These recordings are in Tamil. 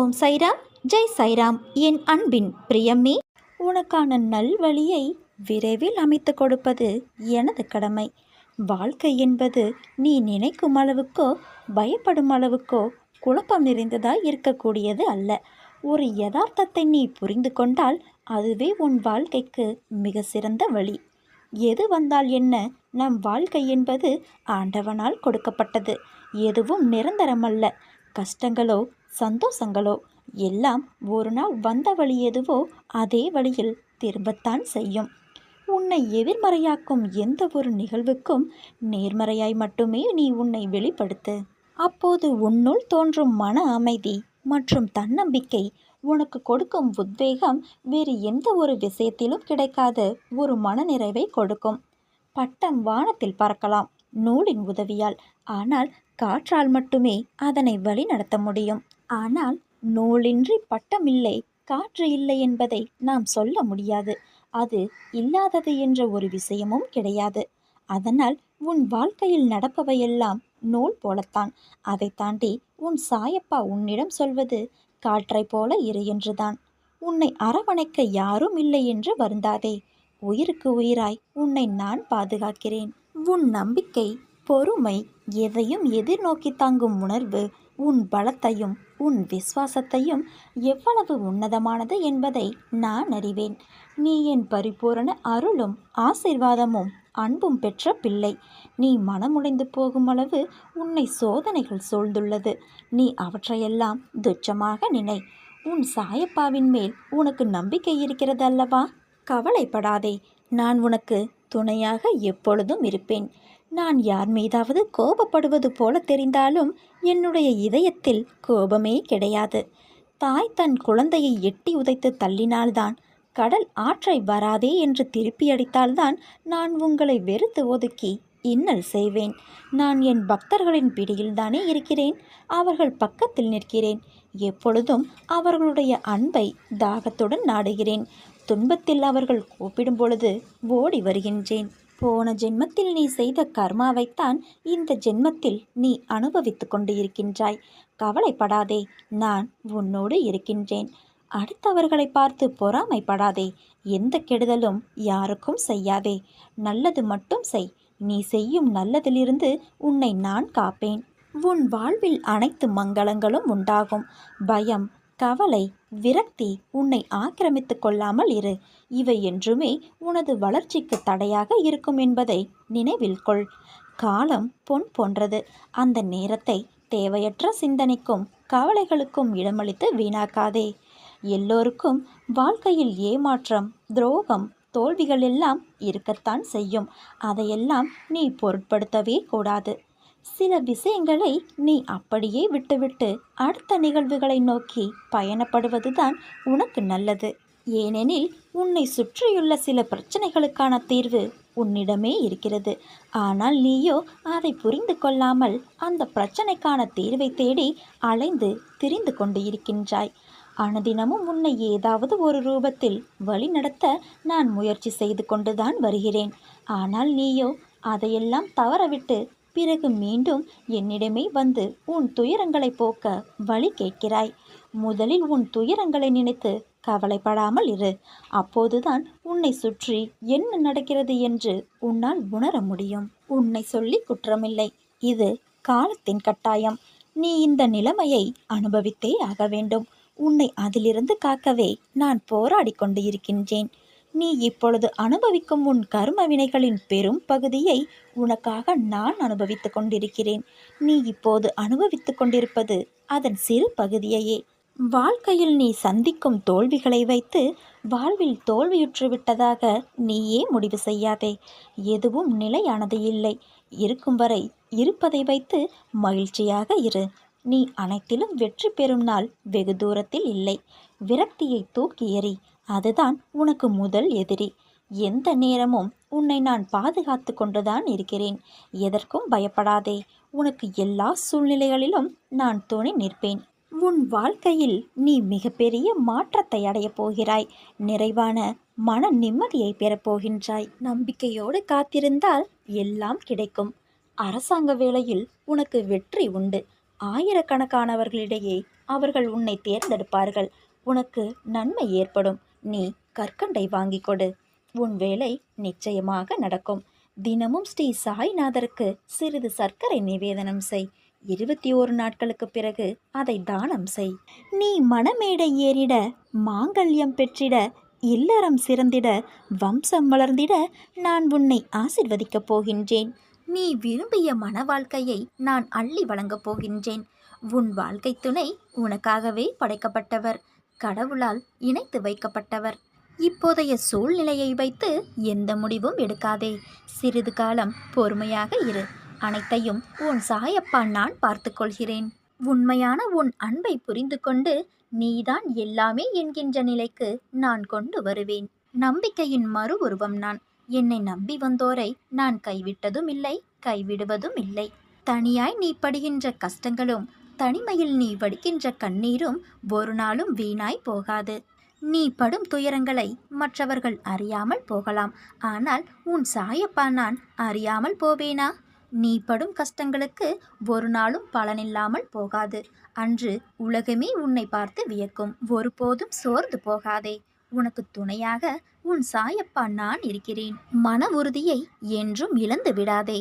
ஓம் சைராம் ஜெய் சைராம். என் அன்பின் பிரியம்மே உனக்கான நல்வழியை விரைவில் அமைத்து கொடுப்பது எனது கடமை. வாழ்க்கை என்பது நீ நினைக்கும் அளவுக்கோ பயப்படும் அளவுக்கோ குழப்பம் நிறைந்ததாய் இருக்கக்கூடியது அல்ல. ஒரு யதார்த்தத்தை நீ புரிந்து கொண்டால் அதுவே உன் வாழ்க்கைக்கு மிக சிறந்த வழி. எது வந்தால் என்ன நம் வாழ்க்கை என்பது ஆண்டவனால் கொடுக்கப்பட்டது. எதுவும் நிரந்தரமல்ல. கஷ்டங்களோ சந்தோஷங்களோ? எல்லாம் ஒரு நாள் வந்த வழி எதுவோ அதே வழியில் திரும்பத்தான் செய்யும். உன்னை எதிர்மறையாக்கும் எந்த ஒரு நிகழ்வுக்கும் நேர்மறையாய் மட்டுமே நீ உன்னை வெளிப்படுத்து. அப்போது உன்னுள் தோன்றும் மன அமைதி மற்றும் தன்னம்பிக்கை உனக்கு கொடுக்கும் உத்வேகம் வேறு எந்த ஒரு விஷயத்திலும் கிடைக்காத ஒரு மனநிறைவை கொடுக்கும். பட்டம் வானத்தில் பறக்கலாம் நூலின் உதவியால் ஆனால் காற்றால் மட்டுமே அதனை வழிநடத்த முடியும். ஆனால் நூலின்றி பட்டமில்லை காற்று இல்லை என்பதை நாம் சொல்ல முடியாது. அது இல்லாதது என்ற ஒரு விஷயமும் கிடையாது. அதனால் உன் வாழ்க்கையில் நடப்பவையெல்லாம் நூல் போலத்தான். அதை தாண்டி உன் சாயப்பா உன்னிடம் சொல்வது காற்றைப் போல இரு என்றுதான். உன்னை அரவணைக்க யாரும் இல்லை என்று வருந்தாதே. உயிருக்கு உயிராய் உன்னை நான் பாதுகாக்கிறேன். உன் நம்பிக்கை பொறுமை எதையும் எதிர்நோக்கி தாங்கும் உணர்வு உன் பலத்தையும் உன் விசுவாசத்தையும் எவ்வளவு உன்னதமானது என்பதை நான் அறிவேன். நீ என் பரிபூரண அருளும் ஆசிர்வாதமும் அன்பும் பெற்ற பிள்ளை. நீ மனமுடைந்து போகும் அளவு உன்னை சோதனைகள் சூழ்ந்துள்ளது. நீ அவற்றையெல்லாம் துச்சமாக நினை. உன் சாயப்பாவின் மேல் உனக்கு நம்பிக்கை இருக்கிறதல்லவா? கவலைப்படாதே. நான் உனக்கு துணையாக எப்பொழுதும் இருப்பேன். நான் யார் மீதாவது கோபப்படுவது போல தெரிந்தாலும் என்னுடைய இதயத்தில் கோபமே கிடையாது. தாய் தன் குழந்தையை எட்டி உதைத்து தள்ளினால்தான் கடல் ஆற்றை வராதே என்று திருப்பி அடித்தால்தான் நான் உங்களை வெறுத்து ஒதுக்கி இன்னல் செய்வேன். நான் என் பக்தர்களின் பிடியில்தானே இருக்கிறேன். அவர்கள் பக்கத்தில் நிற்கிறேன். எப்பொழுதும் அவர்களுடைய அன்பை தாகத்துடன் நாடுகிறேன். துன்பத்தில் அவர்கள் கூப்பிடும் பொழுது ஓடி வருகின்றேன். போன ஜென்மத்தில் நீ செய்த கர்மாவைத்தான் இந்த ஜென்மத்தில் நீ அனுபவித்து கொண்டு இருக்கின்றாய் கவலைப்படாதே நான் உன்னோடு இருக்கின்றேன். அடுத்தவர்களை பார்த்து பொறாமைப்படாதே எந்த கெடுதலும் யாருக்கும் செய்யாதே. நல்லது மட்டும் செய் நீ செய்யும் நல்லதிலிருந்து உன்னை நான் காப்பேன். உன் வாழ்வில் அனைத்து மங்களங்களும் உண்டாகும். பயம் கவலை விரக்தி உன்னை ஆக்கிரமித்து கொள்ளாமல் இரு. இவை என்றுமே உனது வளர்ச்சிக்கு தடையாக இருக்கும் என்பதை நினைவில் கொள். காலம் பொன் போன்றது. அந்த நேரத்தை தேவையற்ற சிந்தனைக்கும் கவலைகளுக்கும் இடமளித்து வீணாக்காதே. எல்லோருக்கும் வாழ்க்கையில் ஏமாற்றம் துரோகம் தோல்விகள் எல்லாம் இருக்கத்தான் செய்யும். அதையெல்லாம் நீ பொருட்படுத்தவே கூடாது. சில விஷயங்களை நீ அப்படியே விட்டுவிட்டு அடுத்த நிகழ்வுகளை நோக்கி பயணப்படுவதுதான் உனக்கு நல்லது. ஏனெனில் உன்னை சுற்றியுள்ள சில பிரச்சனைகளுக்கான தீர்வு உன்னிடமே இருக்கிறது. ஆனால் நீயோ அதை புரிந்து கொள்ளாமல் அந்த பிரச்சனைக்கான தீர்வை தேடி அலைந்து திரிந்து கொண்டு இருக்கின்றாய் அனுதினமும் உன்னை ஏதாவது ஒரு ரூபத்தில் வழிநடத்த நான் முயற்சி செய்து கொண்டுதான் வருகிறேன். ஆனால் நீயோ அதையெல்லாம் தவறவிட்டு பிறகு மீண்டும் என்னிடமே வந்து உன் துயரங்களை போக்க வழி கேட்கிறாய். முதலில் உன் துயரங்களை நினைத்து கவலைப்படாமல் இரு. அப்போதுதான் உன்னை சுற்றி என்ன நடக்கிறது என்று உன்னால் உணர முடியும். உன்னை சொல்லி குற்றமில்லை. இது காலத்தின் கட்டாயம். நீ இந்த நிலைமையை அனுபவித்தே ஆக வேண்டும். உன்னை அதிலிருந்து காக்கவே நான் போராடி கொண்டு இருக்கின்றேன். நீ இப்பொழுது அனுபவிக்கும் உன் கர்ம வினைகளின் பெரும் பகுதியை உனக்காக நான் அனுபவித்துக் கொண்டிருக்கிறேன். நீ இப்போது அனுபவித்துக் கொண்டிருப்பது அதன் சிறு பகுதியையே. வாழ்க்கையில் நீ சந்திக்கும் தோல்விகளை வைத்து வாழ்வில் தோல்வியுற்று விட்டதாக நீயே முடிவு செய்யாதே. எதுவும் நிலையானது இல்லை. இருக்கும் வரை இருப்பதை வைத்து மகிழ்ச்சியாக இரு. நீ அனைத்திலும் வெற்றி பெறும் நாள் வெகு தூரத்தில் இல்லை. விரக்தியை தூக்கி எறி. அதுதான் உனக்கு முதல் எதிரி. எந்த நேரமும் உன்னை நான் பாதுகாத்து கொண்டுதான் இருக்கிறேன். எதற்கும் பயப்படாதே. உனக்கு எல்லா சூழ்நிலைகளிலும் நான் துணை நிற்பேன். உன் வாழ்க்கையில் நீ மிகப்பெரிய மாற்றத்தை அடையப் போகிறாய். நிறைவான மன நிம்மதியை பெறப்போகின்றாய் நம்பிக்கையோடு காத்திருந்தால் எல்லாம் கிடைக்கும். அரசாங்க வேளையில் உனக்கு வெற்றி உண்டு. ஆயிரக்கணக்கானவர்களிடையே அவர்கள் உன்னை தேர்ந்தெடுப்பார்கள். உனக்கு நன்மை ஏற்படும். நீ கற்கண்டை வாங்கி கொடு. உன் வேலை நிச்சயமாக நடக்கும். தினமும் ஸ்ரீ சாய்நாதருக்கு சிறிது சர்க்கரை நிவேதனம் செய். இருபத்தி ஓரு நாட்களுக்கு பிறகு அதை தானம் செய். நீ மணமேடை ஏறிட மாங்கல்யம் பெற்றிட இல்லறம் சிறந்திட வம்சம் வளர்ந்திட நான் உன்னை ஆசிர்வதிக்கப் போகின்றேன். நீ விரும்பிய மன வாழ்க்கையை நான் அள்ளி வழங்கப் போகின்றேன். உன் வாழ்க்கை துணை உனக்காகவே படைக்கப்பட்டவர். கடவுளால் இணைத்து வைக்கப்பட்டவர். இப்போதைய சூழ்நிலையை வைத்து எந்த முடிவும் எடுக்காதே. சிறிது காலம் பொறுமையாக இரு. அனைத்தையும் உன் சாயப்பா நான் பார்த்துக்கொள்கிறேன் உண்மையான உன் அன்பை புரிந்து கொண்டு நீதான் எல்லாமே என்கின்ற நிலைக்கு நான் கொண்டு வருவேன். நம்பிக்கையின் மறு உருவம் நான். என்னை நம்பி வந்தோரை நான் கைவிட்டதும் இல்லை கைவிடுவதும் இல்லை தனியாய் நீ படுகின்ற கஷ்டங்களும் தனிமையில் நீ வடிக்கின்ற கண்ணீரும் ஒரு நாளும் வீணாய் போகாது. நீ படும் துயரங்களை மற்றவர்கள் அறியாமல் போகலாம். ஆனால் உன் சாயப்பா நான் அறியாமல் போவேனா? நீ படும் கஷ்டங்களுக்கு ஒரு நாளும் பலனில்லாமல் போகாது. அன்று உலகமே உன்னை பார்த்து வியக்கும். ஒருபோதும் சோர்ந்து போகாதே. உனக்கு துணையாக உன் சாயப்பா நான் இருக்கிறேன். மன உறுதியை என்றும் இழந்து விடாதே.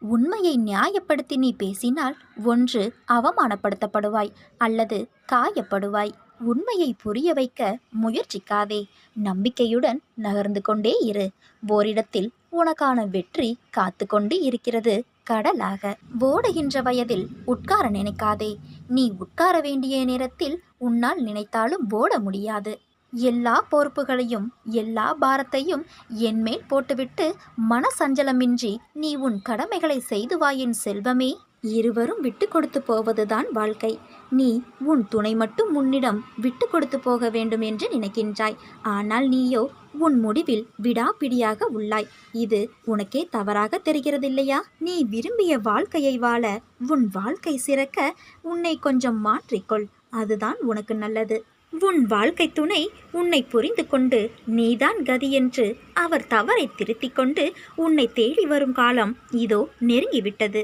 உண்மையை நியாயப்படுத்தி நீ பேசினால் ஒன்று அவமானப்படுத்தப்படுவாய் அல்லது காயப்படுவாய். உண்மையை புரிய வைக்க முயற்சிக்காதே. நம்பிக்கையுடன் நகர்ந்து கொண்டே இரு. ஓரிடத்தில் உனக்கான வெற்றி காத்து கொண்டு இருக்கிறது கடலாக. ஓடுகின்ற வயதில் உட்கார நினைக்காதே. நீ உட்கார வேண்டிய நேரத்தில் உன்னால் நினைத்தாலும் ஓட முடியாது. எல்லா பொறுப்புகளையும் எல்லா பாரத்தையும் என்மேல் போட்டுவிட்டு மனசஞ்சலமின்றி நீ உன் கடமைகளை செய்து வாயின் செல்வமே. இருவரும் விட்டு கொடுத்து போவதுதான் வாழ்க்கை. நீ உன் துணை மட்டும் உன்னிடம் விட்டு கொடுத்து போக வேண்டும் என்று நினைக்கின்றாய். ஆனால் நீயோ உன் முடிவில் விடாப்பிடியாக உள்ளாய். இது உனக்கே தவறாக தெரிகிறதில்லையா? நீ விரும்பிய வாழ்க்கையை வாழ உன் வாழ்க்கை சிறக்க உன்னை கொஞ்சம் மாற்றிக்கொள். அதுதான் உனக்கு நல்லது. உன் வாழ்க்கை துணை உன்னை புரிந்து கொண்டு நீதான் கதி என்று அவர் தவறை திருத்திக் கொண்டு உன்னை தேடி வரும் காலம் இதோ நெருங்கிவிட்டது.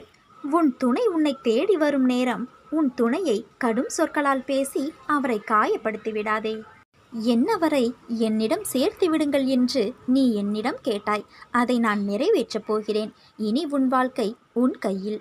உன் துணை உன்னை தேடி வரும் நேரம் உன் துணையை கடும் சொற்களால் பேசி அவரை காயப்படுத்தி விடாதே. என்னவரை என்னிடம் சேர்த்து விடுங்கள் என்று நீ என்னிடம் கேட்டாய். அதை நான் நிறைவேற்றப் போகிறேன். இனி உன் வாழ்க்கை உன் கையில்.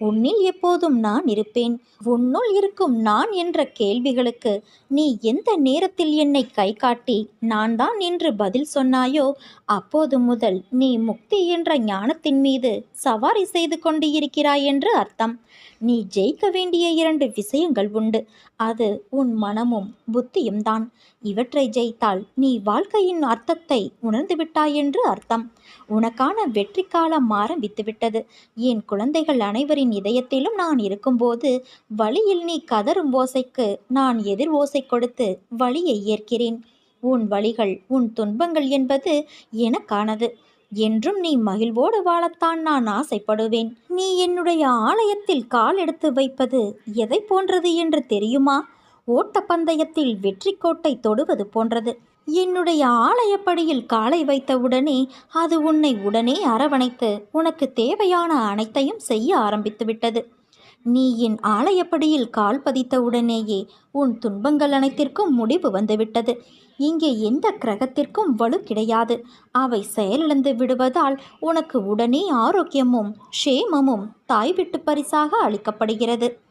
உன்னில் எப்போதும் நான் இருப்பேன். உன்னுள் இருக்கும் நான் என்ற கேள்விகளுக்கு நீ எந்த நேரத்தில் என்னை கை காட்டி நான் தான் என்று பதில் சொன்னாயோ அப்போது முதல் நீ முக்தி என்ற ஞானத்தின் மீது சவாரி செய்து கொண்டு இருக்கிறாய் என்று அர்த்தம். நீ ஜெயிக்க வேண்டிய இரண்டு விஷயங்கள் உண்டு. அது உன் மனமும் புத்தியும் தான். இவற்றை ஜெயித்தால் நீ வாழ்க்கையின் அர்த்தத்தை உணர்ந்துவிட்டாய் என்று அர்த்தம். உனக்கான வெற்றி காலம் ஆரம்பித்துவிட்டது என் குழந்தைகள் அனைவரின் இதயத்திலும் நான் இருக்கும்போது வழியில் நீ கதரும் ஓசைக்கு நான் எதிர் ஓசை கொடுத்து வழியை ஏற்கிறேன். உன் வழிகள் உன் துன்பங்கள் என்பது எனக்கானது. என்றும் நீ மகிழ்வோடு வாழத்தான் நான் ஆசைப்படுவேன். நீ என்னுடைய ஆலயத்தில் கால் எடுத்து வைப்பது எதை போன்றது என்று தெரியுமா? ஓட்டப்பந்தயத்தில் வெற்றி கோட்டை தொடுவது போன்றது. என்னுடைய ஆலயப்படியில் காலை வைத்தவுடனே அது உன்னை உடனே அரவணைத்து உனக்கு தேவையான அனைத்தையும் செய்ய ஆரம்பித்துவிட்டது. நீ என் ஆலயப்படியில் கால் பதித்தவுடனேயே உன் துன்பங்கள் அனைத்திற்கும் முடிவு வந்துவிட்டது. இங்கே எந்த கிரகத்திற்கும் வலு கிடையாது. அவை செயலிழந்து விடுவதால் உனக்கு உடனே ஆரோக்கியமும் க்ஷேமமும் தாய் விட்டு பரிசாக அளிக்கப்படுகிறது.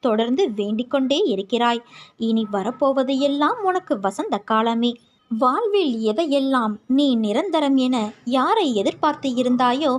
தொடர்ந்து வேண்டிக்கொண்டே இருக்கிறாய். இனி வரப்போவது எல்லாம் உனக்கு வசந்த காலமே. வாழ்வில் எதையெல்லாம் நீ நிரந்தரம் என யாரை எதிர்பார்த்து இருந்தாயோ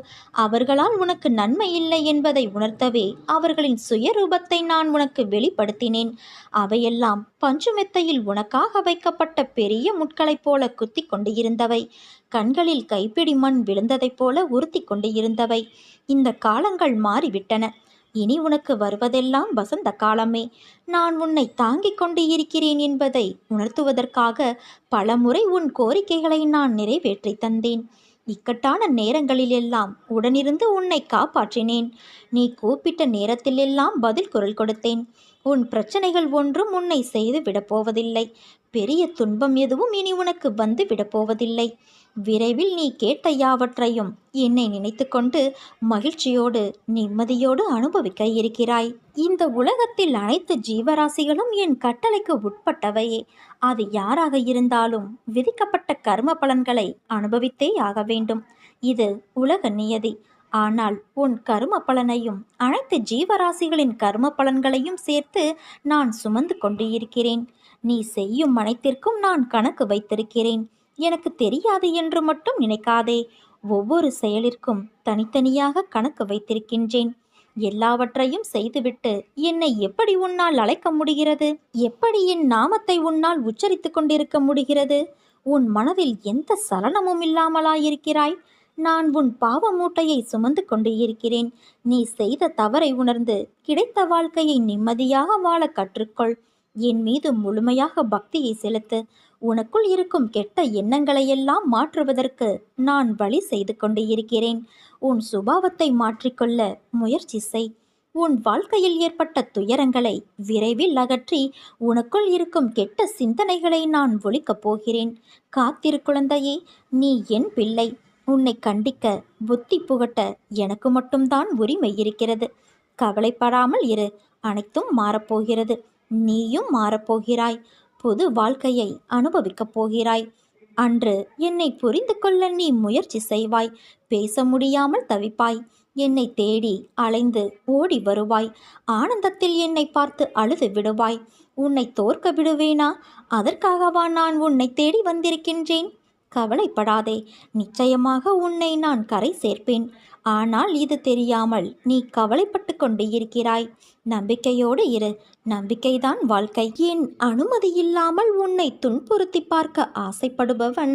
அவர்களால் உனக்கு நன்மை இல்லை என்பதை உணர்த்தவே அவர்களின் சுயரூபத்தை நான் உனக்கு வெளிப்படுத்தினேன். அவையெல்லாம் பஞ்சுமெத்தையில் உனக்காக வைக்கப்பட்ட பெரிய முட்களைப் போல குத்தி கொண்டு இருந்தவை கண்களில் கைப்பிடி மண் விழுந்ததைப் போல உறுத்தி கொண்டு இருந்தவை இந்த காலங்கள் மாறிவிட்டன. இனி உனக்கு வருவதெல்லாம் வசந்த காலமே. நான் உன்னை தாங்கிக் கொண்டு இருக்கிறேன் என்பதை உணர்த்துவதற்காக பலமுறை உன் கோரிக்கைகளை நான் நிறைவேற்றி தந்தேன். இக்கட்டான நேரங்களிலெல்லாம் உடனிருந்து உன்னை காப்பாற்றினேன். நீ கூப்பிட்ட நேரத்திலெல்லாம் பதில் குரல் கொடுத்தேன். உன் பிரச்சனைகள் ஒன்றும் உன்னை செய்து விடப்போவதில்லை பெரிய துன்பம் எதுவும் இனி உனக்கு வந்து விடப்போவதில்லை விரைவில் நீ கேட்ட யாவற்றையும் என்னை நினைத்துக்கொண்டு மகிழ்ச்சியோடு நிம்மதியோடு அனுபவிக்க இருக்கிறாய். இந்த உலகத்தில் அனைத்து ஜீவராசிகளும் என் கட்டளைக்கு உட்பட்டவையே அது யாராக இருந்தாலும் விதிக்கப்பட்ட கர்ம பலன்களை அனுபவித்தே ஆக வேண்டும். இது உலக நியதி. ஆனால் உன் கரும பலனையும் அனைத்து ஜீவராசிகளின் கரும பலன்களையும் சேர்த்து நான் சுமந்து கொண்டு இருக்கிறேன் நீ செய்யும் அனைத்திற்கும் நான் கணக்கு வைத்திருக்கிறேன். எனக்கு தெரியாது என்று மட்டும் நினைக்காதே. ஒவ்வொரு செயலிற்கும் தனித்தனியாக கணக்கு வைத்திருக்கின்றேன். எல்லாவற்றையும் செய்துவிட்டு என்னை எப்படி உன்னால் அழைக்க முடிகிறது? எப்படி என் நாமத்தை உன்னால் உச்சரித்து கொண்டிருக்க முடிகிறது? உன் மனதில் எந்த சலனமும் இல்லாமலாயிருக்கிறாய்? நான் உன் பாவ மூட்டையை சுமந்து கொண்டு இருக்கிறேன். நீ செய்த தவறை உணர்ந்து கிடைத்த வாழ்க்கையை நிம்மதியாக வாழ கற்றுக்கொள். என் மீது முழுமையாக பக்தியை செலுத்து. உனக்குள் இருக்கும் கெட்ட எண்ணங்களையெல்லாம் மாற்றுவதற்கு நான் வழி செய்து கொண்டு இருக்கிறேன். உன் சுபாவத்தை மாற்றிக்கொள்ள முயற்சி செய். உன் வாழ்க்கையில் ஏற்பட்ட துயரங்களை விரைவில் அகற்றி உனக்குள் இருக்கும் கெட்ட சிந்தனைகளை நான் ஒழிக்கப் போகிறேன். காத்திரு குழந்தையே நீ என் பிள்ளை. உன்னை கண்டிக்க புத்தி புகட்ட எனக்கு மட்டும்தான் உரிமை இருக்கிறது. கவலைப்படாமல் இரு. அனைத்தும் மாறப்போகிறது. நீயும் மாறப்போகிறாய். புது வாழ்க்கையை அனுபவிக்கப் போகிறாய். அன்று என்னை புரிந்து கொள்ள நீ முயற்சி செய்வாய். பேச முடியாமல் தவிப்பாய். என்னை தேடி அலைந்து ஓடி வருவாய். ஆனந்தத்தில் என்னை பார்த்து அழுது விடுவாய். உன்னை தோற்க விடுவேனா? அதற்காகவா நான் உன்னை தேடி வந்திருக்கின்றேன்? கவலைப்படாதே. நிச்சயமாக உன்னை நான் கரை சேர்ப்பேன். ஆனால் இது தெரியாமல் நீ கவலைப்பட்டு கொண்டு இருக்கிறாய். நம்பிக்கையோடு இரு. நம்பிக்கைதான் வாழ்க்கை. என் அனுமதி இல்லாமல் உன்னை துன்புறுத்தி பார்க்க ஆசைப்படுபவன்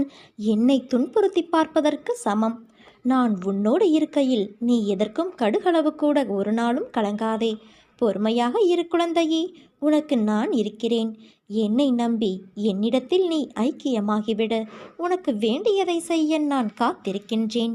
என்னை துன்புறுத்தி பார்ப்பதற்கு சமம். நான் உன்னோடு இருக்கையில் நீ எதற்கும் கடுகளவு கூட ஒரு நாளும் கலங்காதே. பொறுமையாக இரு குழந்தையே. உனக்கு நான் இருக்கிறேன். என்னை நம்பி என்னிடத்தில் நீ ஐக்கியமாகிவிடு. உனக்கு வேண்டியதை செய்ய நான் காத்திருக்கின்றேன்.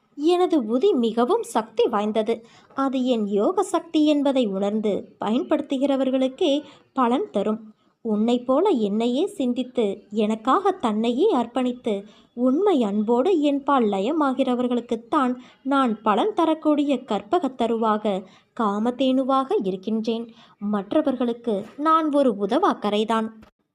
எனது உதி மிகவும் சக்தி வாய்ந்தது. அது என் யோக சக்தி என்பதை உணர்ந்து பயன்படுத்துகிறவர்களுக்கே பலன் தரும். உன்னைப் போல என்னையே சிந்தித்து எனக்காக தன்னையே அர்ப்பணித்து உண்மை அன்போடு என்பால் லயமாகிறவர்களுக்குத்தான் நான் பலன் தரக்கூடிய கற்பகத் தருவாக காமதேனுவாக இருக்கின்றேன். மற்றவர்களுக்கு நான் ஒரு உதவாக்கரைதான்.